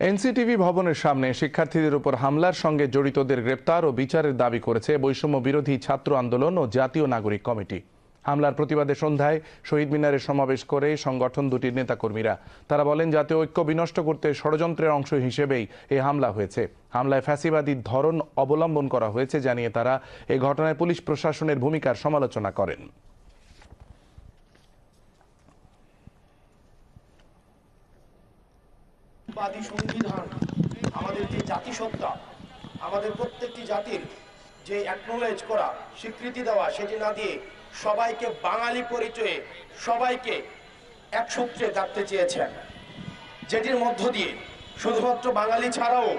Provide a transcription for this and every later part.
NCTB ভবনের সামনে শিক্ষার্থীদের উপর হামলার সঙ্গে জড়িতদের গ্রেপ্তার ও বিচারের দাবি করেছে বৈষম্য বিরোধী ছাত্র আন্দোলন ও জাতীয় নাগরিক কমিটি। হামলার প্রতিবাদে সন্ধ্যায় শহীদ মিনারে সমাবেশ করে সংগঠন দুটির নেতাকর্মীরা। তারা বলেন, জাতীয় ঐক্য বিনষ্ট করতে ষড়যন্ত্রের অংশ হিসেবেই এই হামলা হয়েছে। হামলায় ফ্যাসিবাদী ধরন অবলম্বন করা হয়েছে, জানিয়ে তারা এ ঘটনায় পুলিশ প্রশাসনের ভূমিকার সমালোচনা করেন। বাদী সংবিধান, আমাদের যে জাতিসত্তা, আমাদের প্রত্যেকটি জাতির যে অ্যাকনোলেজ করা, স্বীকৃতি দেওয়া, সেটি না দিয়ে সবাইকে বাঙালি পরিচয়ে সবাইকে এক সূত্রে গাঁথতে চেয়েছেন। যেটির মধ্য দিয়ে শুধুমাত্র বাঙালি ছাড়াও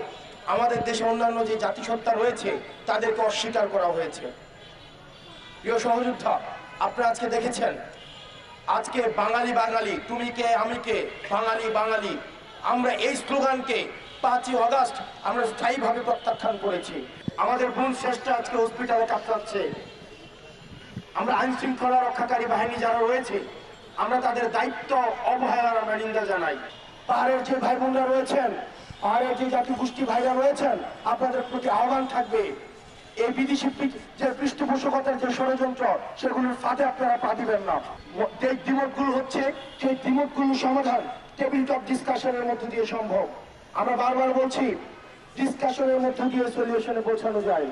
আমাদের দেশে অন্যান্য যে জাতিসত্তা রয়েছে, তাদেরকে অস্বীকার করা হয়েছে। প্রিয় সহযোদ্ধা, আপনারা আজকে দেখেছেন, আজকে বাঙালি বাঙালি, তুমি কে, আমি কে, বাঙালি বাঙালি আমরা এই স্লোগানকে পাঁচই অগাস্ট আমরা স্থায়ীভাবে প্রত্যাখ্যান করেছি। আমাদের বোন শ্রেষ্ঠ আজকে হসপিটালে কাতরাচ্ছে আমরা আইন শৃঙ্খলা রক্ষাকারী বাহিনী যারা রয়েছে, আমরা তাদের দায়িত্ব অবহেলার আমরা নিন্দা জানাই। পাহাড়ের যে ভাই বোনরা রয়েছেন, পাহাড়ের যে জাতি গোষ্ঠী ভাইরা রয়েছেন, আপনাদের প্রতি আহ্বান থাকবে। এই বিদেশি যে পৃষ্ঠপোষকতার যে ষড়যন্ত্র, সেগুলোর ফাঁদে আপনারা পা দিবেন না। যে দ্বিমতগুলো হচ্ছে, সেই দ্বিমতগুলো সমাধান টেবিল টপ ডিসকাশনের মধ্য দিয়ে সম্ভব। আমরা বারবার বলছি ডিসকাশনের মধ্য দিয়ে সলিউশনে পৌঁছানো যায়।